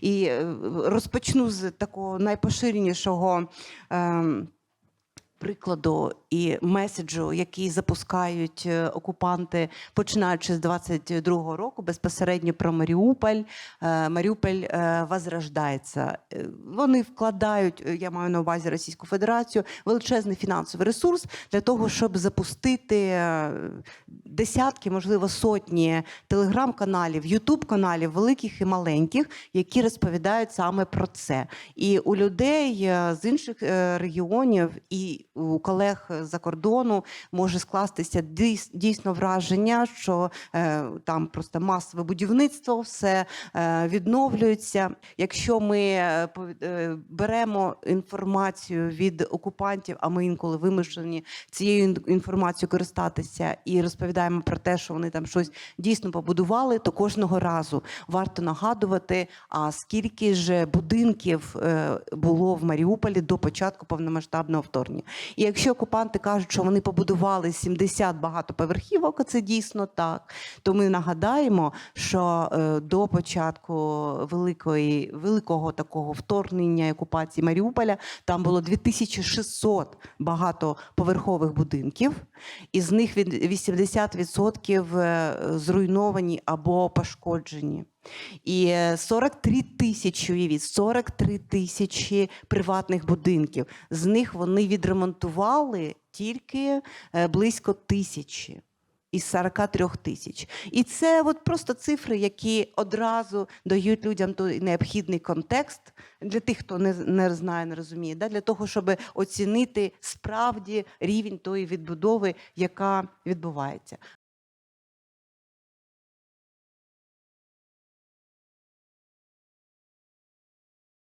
І е, розпочну з такого найпоширенішого. ем, Прикладу і меседжу, який запускають е, окупанти, починаючи з 22-го року, безпосередньо про Маріуполь. Е, Маріуполь е, возрождається. Вони вкладають, я маю на увазі Російську Федерацію, величезний фінансовий ресурс для того, щоб запустити десятки, можливо, сотні телеграм-каналів, ютуб-каналів, великих і маленьких, які розповідають саме про це. І у людей з інших регіонів і у колег за кордону може скластися дійсно враження, що е, там просто масове будівництво, все е, відновлюється. Якщо ми е, беремо інформацію від окупантів, а ми інколи вимушені цією інформацією користатися і розповідаємо про те, що вони там щось дійсно побудували, то кожного разу варто нагадувати, а скільки ж будинків було в Маріуполі до початку повномасштабного вторгнення. І якщо окупанти кажуть, що вони побудували 70 багатоповерхівок, це дійсно так, то ми нагадаємо, що е, до початку великої, великого такого вторгнення і окупації Маріуполя там було 2600 багатоповерхових будинків, і з них від 80% е, зруйновані або пошкоджені. І е, 43 тисячі, уявіть, 43 тисячі приватних будинків. З них вони відремонтували тільки е, близько тисячі. Із 43 тисяч. І це от просто цифри, які одразу дають людям той необхідний контекст для тих, хто не, не знає, не розуміє, да? для того, щоб оцінити справді рівень тої відбудови, яка відбувається.